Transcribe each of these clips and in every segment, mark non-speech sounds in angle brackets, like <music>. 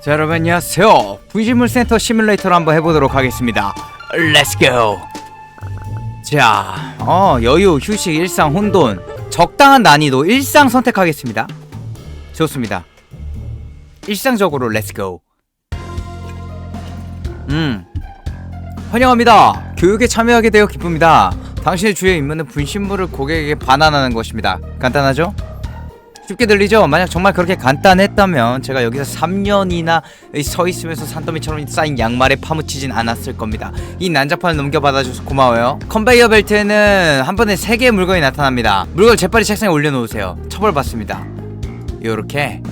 자 여러분 안녕하세요. 분실물 센터 시뮬레이터를 한번 해보도록 하겠습니다. 렛츠고 자 어, 여유 휴식 일상 혼돈 적당한 난이도 일상 선택하겠습니다. 좋습니다. 일상적으로 렛츠고 음 환영합니다. 교육에 참여하게 되어 기쁩니다. 당신의 주요 임무는 분신물을 고객에게 반환하는 것입니다. 간단하죠? 쉽게 들리죠? 만약 정말 그렇게 간단했다면 제가 여기서 3년이나 서 있으면서 산더미처럼 쌓인 양말에 파묻히진 않았을 겁니다. 이 난장판을 넘겨받아줘서 고마워요. 컨베이어 벨트에는 한 번에 3개의 물건이 나타납니다. 물건 재빨리 책상에 올려놓으세요. 처벌받습니다. 요렇게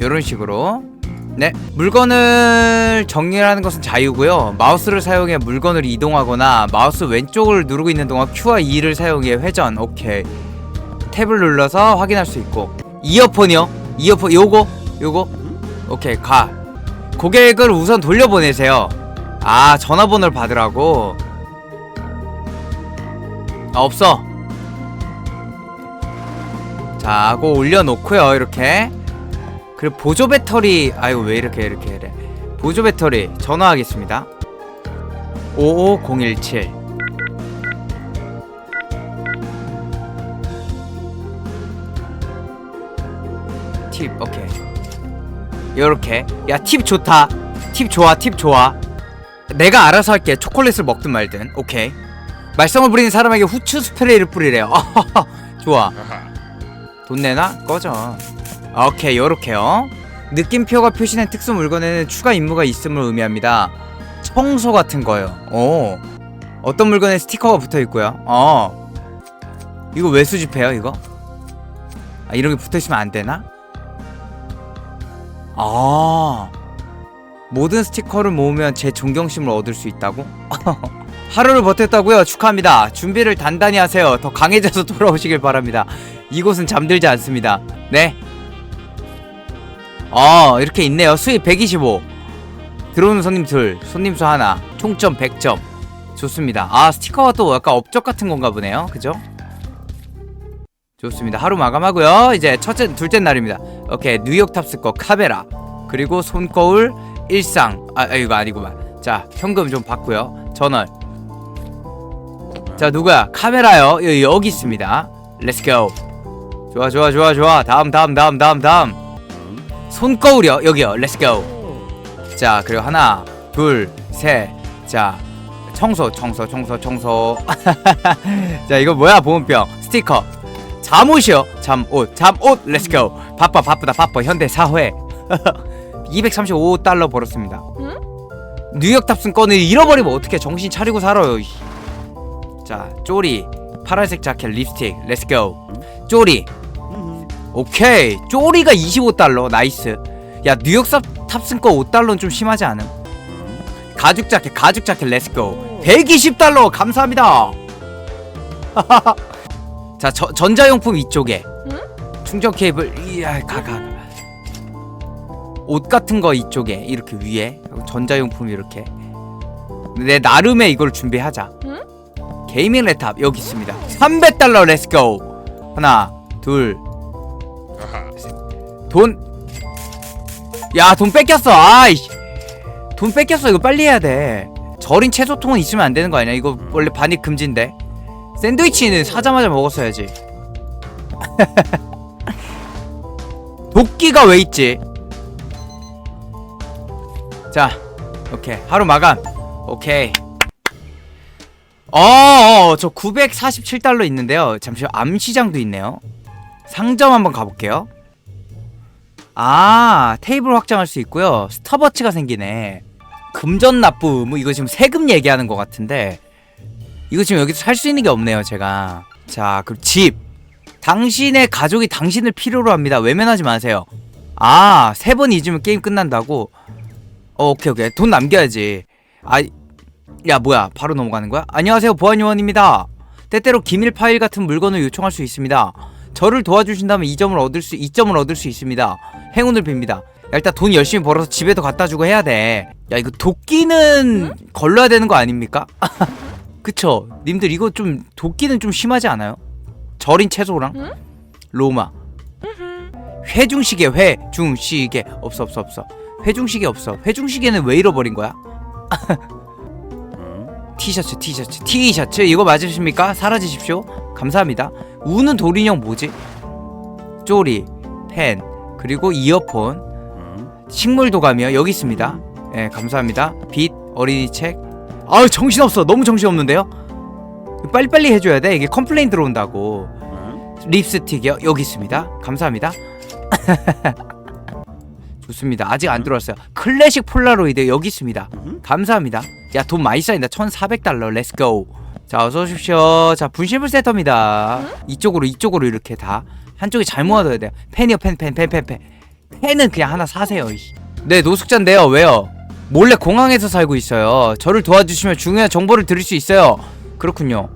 요런 식으로 네 물건을 정리하는 것은 자유고요 마우스를 사용해 물건을 이동하거나 마우스 왼쪽을 누르고 있는 동안 Q와 E를 사용해 회전 오케이 탭을 눌러서 확인할 수 있고 이어폰이요? 이어폰 요거? 요거? 오케이 가. 고객을 우선 돌려보내세요. 아 전화번호를 받으라고? 아, 없어. 자 그거 올려놓고요 이렇게. 그리고 보조 배터리 아이고 왜 이렇게 이렇게 이래. 보조 배터리 전화하겠습니다. 55017 요렇게. 야 팁 좋다. 팁 좋아 팁 좋아. 내가 알아서 할게. 초콜릿을 먹든 말든. 오케이. 말썽을 부리는 사람에게 후추 스프레이를 뿌리래요. <laughs> 좋아. 돈 내나? 꺼져. 오케이 요렇게요. 느낌표가 표시된 특수 물건에는 추가 임무가 있음을 의미합니다. 청소 같은 거요. 오. 어떤 물건에 스티커가 붙어 있고요. 어. 이거 왜 수집해요 이거? 아 이런 게 붙어 있으면 안 되나? 아 모든 스티커를 모으면 제 존경심을 얻을 수 있다고? <laughs> 하루를 버텼다고요? 축하합니다. 준비를 단단히 하세요. 더 강해져서 <laughs> 돌아오시길 바랍니다. 이곳은 잠들지 않습니다. 네. 어, 이렇게 있네요. 수입 125. 들어오는 손님 둘, 손님 수 하나. 총점 100점. 좋습니다. 아, 스티커가 또 약간 업적 같은 건가 보네요. 그죠? 좋습니다. 하루 마감하고요. 이제 첫째, 둘째 날입니다. 오케이, 뉴욕 탑스 거 카메라. 그리고 손거울 일상. 아, 아, 이거 아니구만. 자, 현금 좀 받고요. 전월. 자, 누구야? 카메라요. 여기, 여기 있습니다. 렛츠고. 좋아, 좋아, 좋아, 좋아. 다음, 다음, 다음, 다음, 다음. 손거울이요. 여기요. 렛츠고. 자, 그리고 하나, 둘, 셋. 자, 청소, 청소, 청소, 청소. <laughs> 자, 이거 뭐야? 보온병. 스티커. 잠옷이요. 잠옷. 잠옷. 렛츠고. 바빠 바쁘다 바빠. 현대 사회. <laughs> 235달러 벌었습니다. 뉴욕 탑승 건을 잃어버리면 어떻게 정신 차리고 살아요. 이씨. 자, 쪼리. 파란색 자켓, 립스틱. 렛츠고. 쪼리. 오케이. 쪼리가 25달러. 나이스. 야, 뉴욕 삽 탑승 거 5달러는 좀 심하지 않음? 가죽 자켓, 가죽 자켓. 렛츠고. 120달러. 감사합니다. <laughs> 자, 저, 전자용품 이쪽에. 충전 케이블 이야 가 가. 옷 같은 거 이쪽에 이렇게 위에 전자용품 이렇게. 내 나름의 이걸 준비하자. 응? 게이밍 랩탑 여기 있습니다. 300달러 렛츠고. 하나, 둘, 셋. 돈. 야, 돈 뺏겼어. 아이씨. 돈 뺏겼어. 이거 빨리 해야 돼. 절인 채소통은 있으면 안 되는 거 아니야? 이거 원래 반입 금지인데. 샌드위치는 사자마자 먹었어야지. <laughs> 도끼가 왜 있지? 자, 오케이 하루 마감. 오케이. 어, 어, 저 947달러 있는데요. 잠시만 암시장도 있네요. 상점 한번 가볼게요. 아, 테이블 확장할 수 있고요. 스타버치가 생기네. 금전 납부 의무 이거 지금 세금 얘기하는 것 같은데 이거 지금 여기서 살 수 있는 게 없네요, 제가. 자, 그럼 집. 당신의 가족이 당신을 필요로 합니다. 외면하지 마세요. 아, 세 번 잊으면 게임 끝난다고? 어, 오케이, 오케이. 돈 남겨야지. 아, 야, 뭐야. 바로 넘어가는 거야? 안녕하세요, 보안요원입니다. 때때로 기밀 파일 같은 물건을 요청할 수 있습니다. 저를 도와주신다면 이 점을 얻을 수, 이 점을 얻을 수 있습니다. 행운을 빕니다. 야, 일단 돈 열심히 벌어서 집에도 갖다 주고 해야 돼. 야, 이거 도끼는 걸러야 되는 거 아닙니까? <laughs> 그쵸? 님들 이거 좀 도끼는 좀 심하지 않아요? 절인 채소랑? 응? 로마. 회중시계 회중시계. 없어 없어 없어. 회중시계 없어. 회중시계는 왜 잃어버린 거야? 티셔츠 티셔츠 티셔츠. 이거 맞으십니까? 사라지십시오. 감사합니다. 우는 돌인형 뭐지? 쪼리 펜 그리고 이어폰. 식물 도감이요. 여기 있습니다. 예 감사합니다. 빛 어린이 책 아우 정신없어. 너무 정신없는데요? 빨리빨리 해줘야 돼. 이게 컴플레인 들어온다고. 립스틱이요 여기 있습니다. 감사합니다. <laughs> 좋습니다. 아직 안 들어왔어요. 클래식 폴라로이드 여기 있습니다. 감사합니다. 야 돈 많이 쌓인다. 1400달러. 렛츠고 자 어서 오십시오. 자 분실물 세터입니다. 이쪽으로 이쪽으로 이렇게 다. 한쪽에 잘 모아둬야 돼요. 펜이요 펜 펜 펜 펜펜. 펜은 그냥 하나 사세요. 네 노숙자인데요. 왜요 몰래 공항에서 살고 있어요. 저를 도와주시면 중요한 정보를 드릴 수 있어요. 그렇군요.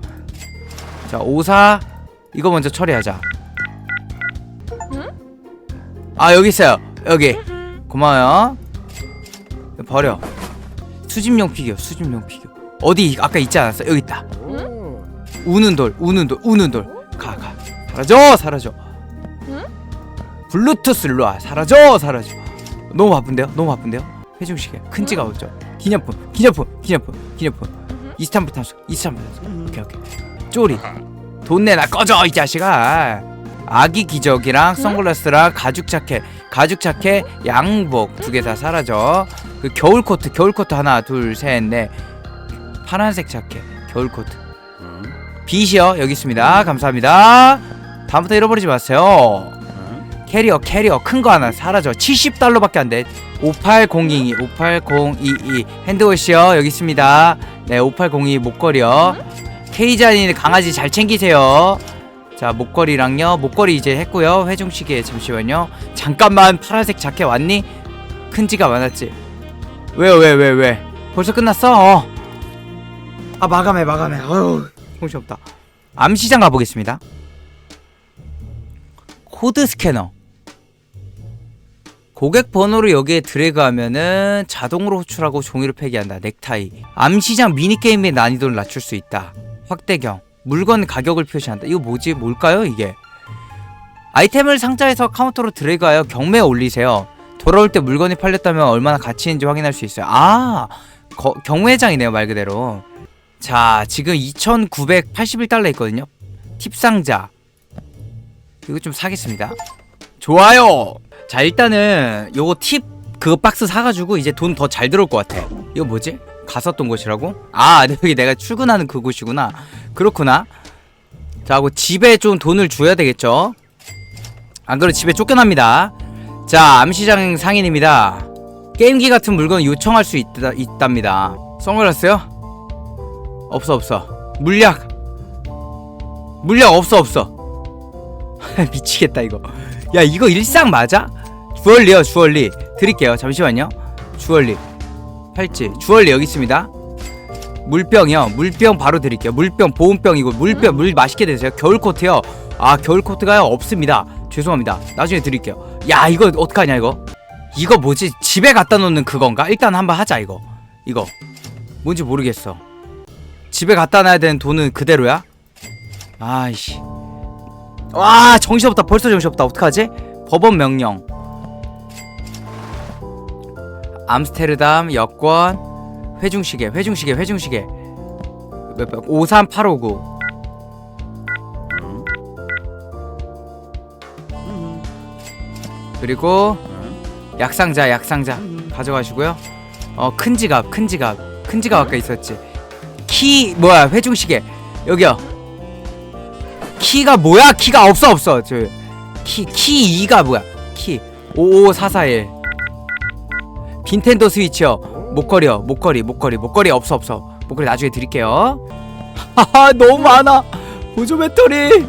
자 오사 이거 먼저 처리하자. 아 여기 있어요. 여기. 고마워요. 버려. 수집용 피규어 수집용 피규어. 어디 아까 있지 않았어? 여기 있다. 우는 돌 우는 돌 우는 돌가 가. 사라져 사라져. 블루투스 일로 와. 사라져 사라져. 너무 바쁜데요? 너무 바쁜데요 회중시계 큰 지가 없죠. 기념품 기념품 기념품 기념품. 이스탄불 탄수 이스탄불 탄수. 오케이 오케이. 쪼리. 돈 내놔. 꺼져 이 자식아. 아기 기저귀랑 선글라스랑 가죽 자켓 가죽 자켓 양복 두 개 다 사라져. 그 겨울 코트 겨울 코트 하나 둘셋넷. 파란색 자켓 겨울 코트. 빗이요 여기 있습니다. 감사합니다. 다음부터 잃어버리지 마세요 캐리어 캐리어 큰 거 하나 사라져. 70달러밖에 안돼. 58022 58022 핸드워시요 여기 있습니다. 네 5802 목걸이요. 케이자니 강아지 잘 챙기세요. 자 목걸이랑요. 목걸이 이제 했고요. 회중시계 잠시만요. 잠깐만 파란색 자켓 왔니? 큰 지가 많았지. 왜요 왜 왜 왜, 벌써 끝났어? 어. 아 마감해 마감해. 어휴 정신없다. 암시장 가보겠습니다. 코드 스캐너 고객 번호를 여기에 드래그하면은 자동으로 호출하고 종이를 폐기한다. 넥타이. 암시장 미니게임의 난이도를 낮출 수 있다. 확대경. 물건 가격을 표시한다. 이거 뭐지? 뭘까요, 이게? 아이템을 상자에서 카운터로 드래그하여 경매에 올리세요. 돌아올 때 물건이 팔렸다면 얼마나 가치 있는지 확인할 수 있어요. 아, 거, 경매장이네요, 말 그대로. 자, 지금 2,981달러 있거든요. 팁 상자. 이거 좀 사겠습니다. 좋아요. 자 일단은 요거 팁 그거 박스 사가지고 이제 돈 더 잘 들어올 것 같아. 이거 뭐지? 갔었던 곳이라고? 아 <laughs> 여기 내가 출근하는 그곳이구나. 그렇구나. 자, 그 집에 좀 돈을 줘야 되겠죠? 안 그러면 집에 쫓겨납니다. 자, 암시장 상인입니다. 게임기 같은 물건 요청할 수 있다, 있답니다. 선글라스요? 없어, 없어. 물약! 물약 없어, 없어. <laughs> 미치겠다, 이거. 야, 이거 일상 맞아? 주얼리요, 주얼리. 드릴게요. 잠시만요. 주얼리. 팔찌. 주얼리 여기 있습니다. 물병이요. 물병 바로 드릴게요. 물병 보온병이고 물병 물 맛있게 드세요. 겨울 코트요. 아 겨울 코트가요 없습니다. 죄송합니다. 나중에 드릴게요. 야 이거 어떡하냐 이거? 이거 뭐지? 집에 갖다 놓는 그건가? 일단 한번 하자 이거. 이거 뭔지 모르겠어. 집에 갖다 놔야 되는 돈은 그대로야? 아이씨. 와 정신없다. 벌써 정신없다. 어떡하지? 법원 명령. 암스테르담 여권 회중시계 회중시계 회중시계. 몇 번? 53859 그리고 약상자 약상자 가져가시고요. 어 큰 지갑 큰 지갑 큰 지갑 아까 있었지. 키 뭐야 회중시계. 여기요. 키가 뭐야? 키가 없어 없어. 저키키 2가 뭐야? 키. 55441 빈텐도 스위치요. 목걸이요. 목걸이 목걸이 목걸이 없어 없어. 목걸이 나중에 드릴게요. 하하 너무 많아. 보조 배터리.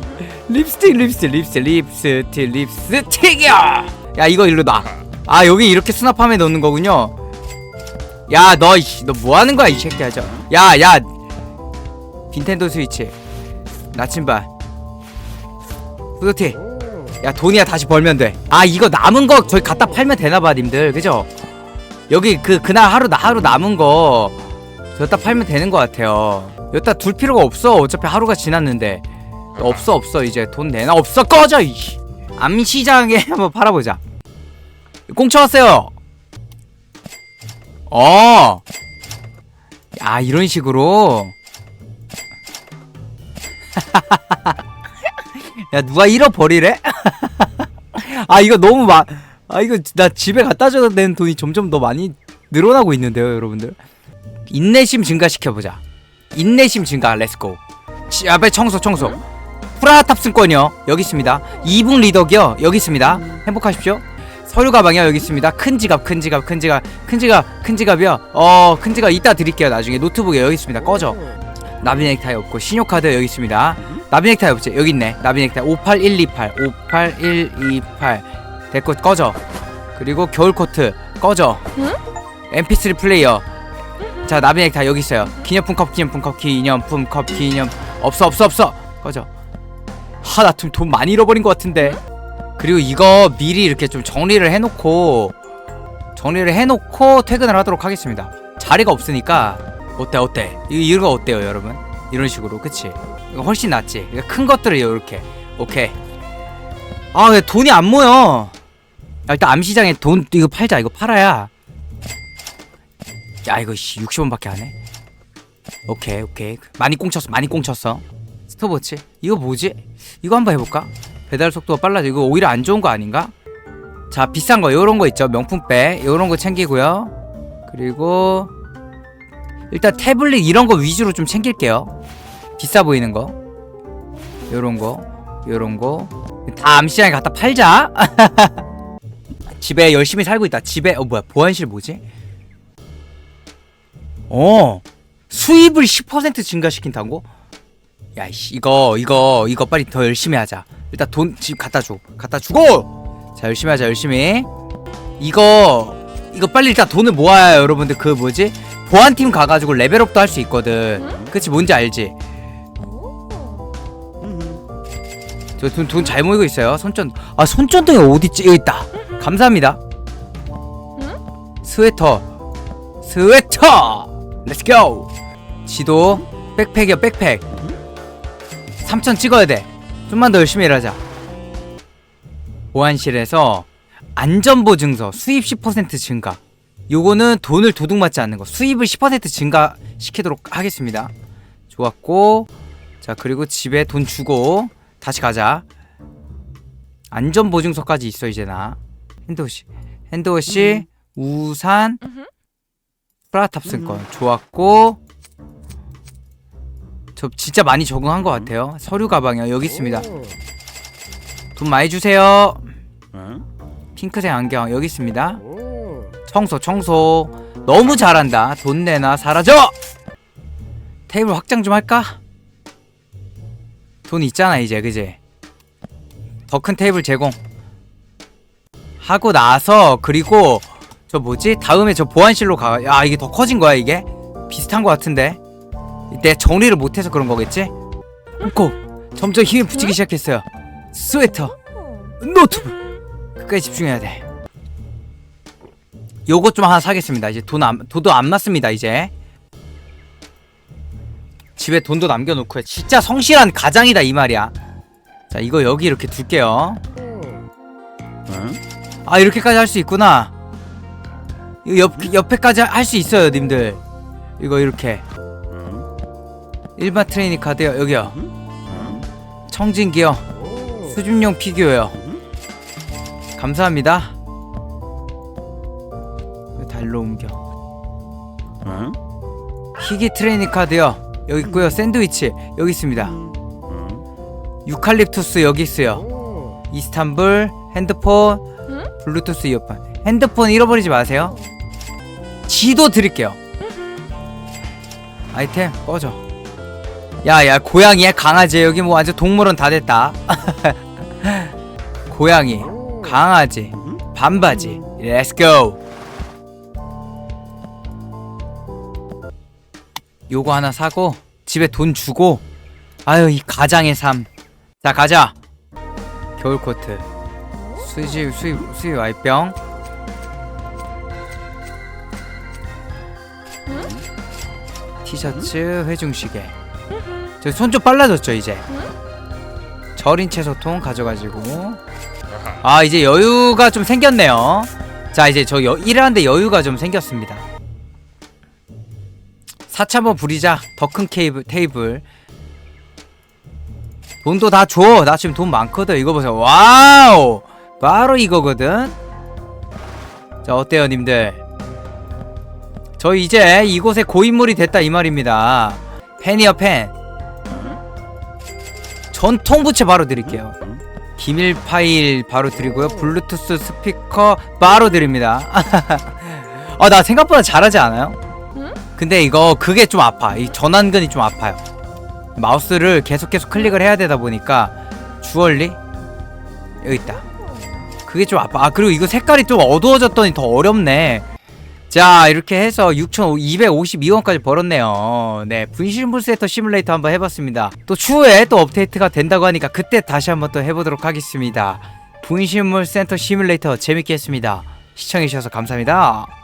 립스틱 립스틱 립스틱 립스틱 립스틱이야. 야 이거 일로 놔아 여기 이렇게 수납함에 넣는 거군요. 야 너 너 뭐하는 거야 이 새끼야 저야야. 빈텐도 스위치. 나침반. 후드티. 야 돈이야. 다시 벌면 돼아 이거 남은 거 저기 갖다 팔면 되나봐 님들. 그죠 여기 그 그날 하루 나 하루 남은 거 여기다 팔면 되는 것 같아요. 여기다 둘 필요가 없어. 어차피 하루가 지났는데 없어 없어 이제 돈 내나 없어 꺼져 이 암시장에 <laughs> 한번 팔아보자. 공쳐 왔어요. 어. 야, 이런 식으로. <laughs> 야, 누가 잃어버리래? <laughs> 아, 이거 너무 마, 아, 이거 나 집에 갖다 줘야 되는 돈이 점점 더 많이 늘어나고 있는데요, 여러분들. 인내심 증가시켜보자. 인내심 증가, 렛츠고. 지- 아, 빨리 청소, 청소. 프라 탑승권이요. 여기 있습니다. 이북 리더기요. 여기 있습니다. 행복하십시오. 서류 가방이요. 여기 있습니다. 큰 지갑, 큰 지갑, 큰 지갑, 큰 지갑, 큰 지갑이요. 어, 큰 지갑 이따 드릴게요. 나중에 노트북에 여기 있습니다. 꺼져. 나비 넥타이 없고 신용카드 여기 있습니다. 나비 넥타이 없지? 여기 있네. 나비 넥타이 58128, 58128. 됐고 꺼져. 그리고 겨울 코트 꺼져. MP3 플레이어. 자 나비 넥타이 여기 있어요. 기념품 컵, 기념품 컵, 기념품 컵, 기념 없어 없어 없어 꺼져. 하나 돈 많이 잃어버린 것 같은데. 그리고 이거 미리 이렇게 좀 정리를 해놓고 정리를 해놓고 퇴근을 하도록 하겠습니다. 자리가 없으니까 어때 어때 이거 이거 어때요 여러분? 이런 식으로 그치? 이거 훨씬 낫지. 큰 것들을 이렇게 오케이. 아 돈이 안 모여. 야, 일단 암시장에 돈 이거 팔자 이거 팔아야. 야 이거 씨 60원밖에 안 해. 오케이 오케이 많이 꽁쳤어 많이 꽁쳤어. 스톱워치 이거 뭐지? 이거 한번 해볼까? 배달 속도가 빨라져 이거 오히려 안 좋은 거 아닌가? 자 비싼 거 요런 거 있죠 명품백 요런 거 챙기고요 그리고 일단 태블릿 이런 거 위주로 좀 챙길게요 비싸 보이는 거 요런 거 요런 거 다 암시장에 갖다 팔자 <laughs> 집에 열심히 살고 있다. 집에 어 뭐야 보안실 뭐지? 어 수입을 10% 증가시킨다고? 야이씨 이거 이거 이거 빨리 더 열심히 하자. 일단 돈 집 갖다 줘. 갖다 주고! 자 열심히 하자 열심히. 이거 이거 빨리 일단 돈을 모아야 여러분들 그 뭐지? 보안팀 가가지고 레벨업도 할 수 있거든. 그치 뭔지 알지? 저 돈 돈 잘 모이고 있어요. 손전 아 손전등이 어딨지 여기 있다 감사합니다 스웨터 스웨터 렛츠 고 지도 백팩이야 백팩 3천 찍어야 돼. 좀만 더 열심히 일하자. 보안실에서 안전보증서 수입 10% 증가. 요거는 돈을 도둑 맞지 않는 거. 수입을 10% 증가시키도록 하겠습니다. 좋았고. 자, 그리고 집에 돈 주고 다시 가자. 안전보증서까지 있어 이제 나. 핸드워시. 핸드워시, 우산, 프라 탑승권. 좋았고. 저 진짜 많이 적응한 것 같아요. 서류 가방이요. 여기 있습니다. 돈 많이 주세요. 핑크색 안경 여기 있습니다. 청소 청소 너무 잘한다. 돈 내나 사라져. 테이블 확장 좀 할까? 돈 있잖아 이제 그지? 더 큰 테이블 제공. 하고 나서 그리고 저 뭐지? 다음에 저 보안실로 가. 야 이게 더 커진 거야 이게? 비슷한 것 같은데. 내가 정리를 못해서 그런 거겠지? 고 점점 힘이 붙이기 시작했어요. 스웨터, 노트북 끝까지 집중해야 돼. 요것 좀 하나 사겠습니다. 이제 돈 안, 돈도 안 맞습니다. 이제 집에 돈도 남겨놓고요. 진짜 성실한 가장이다 이 말이야. 자 이거 여기 이렇게 둘게요. 아 이렇게까지 할 수 있구나. 옆 옆에까지 할 수 있어요, 님들. 이거 이렇게. 일반 트레이닝 카드요 여기요. 청진기요 수준용 피규어요. 감사합니다. 왜 달로 옮겨. 희귀 트레이닝 카드요. 여기 있고요. 샌드위치. 여기 있습니다. 유칼립투스 여기 있어요. 이스탄불 핸드폰 블루투스 이어폰. 핸드폰 잃어버리지 마세요. 지도 드릴게요. 아이템 꺼져. 야야 고양이야 강아지. 여기 뭐 완전 동물원 다 됐다. <laughs> 고양이 강아지 반바지. 렛츠고 요거 하나 사고 집에 돈 주고 아유 이 가장의 삶. 자 가자. 겨울 코트 수입 수입 수입 와이병? 티셔츠 회중시계. 저 손 좀 빨라졌죠 이제? 절인 채소통 가져가지고. 아 이제 여유가 좀 생겼네요. 자 이제 저 여, 일하는데 여유가 좀 생겼습니다. 사치 한번 부리자. 더 큰 케이블 테이블. 돈도 다 줘. 나 지금 돈 많거든. 이거 보세요. 와우 바로 이거거든. 자 어때요 님들? 저 이제 이곳에 고인물이 됐다 이 말입니다. 펜이요 펜 전통 부채 바로 드릴게요. 기밀 파일 바로 드리고요. 블루투스 스피커 바로 드립니다. <laughs> 아 나 생각보다 잘하지 않아요? 근데 이거 그게 좀 아파. 이 전완근이 좀 아파요. 마우스를 계속 계속 클릭을 해야 되다 보니까 주얼리? 여기 있다 그게 좀 아파. 아 그리고 이거 색깔이 좀 어두워졌더니 더 어렵네. 자 이렇게 해서 6,252원까지 벌었네요. 네 분실물 세터 시뮬레이터 한번 해봤습니다. 또 추후에 또 업데이트가 된다고 하니까 그때 다시 한번 또 해보도록 하겠습니다. 분실물 센터 시뮬레이터 재밌게 했습니다. 시청해주셔서 감사합니다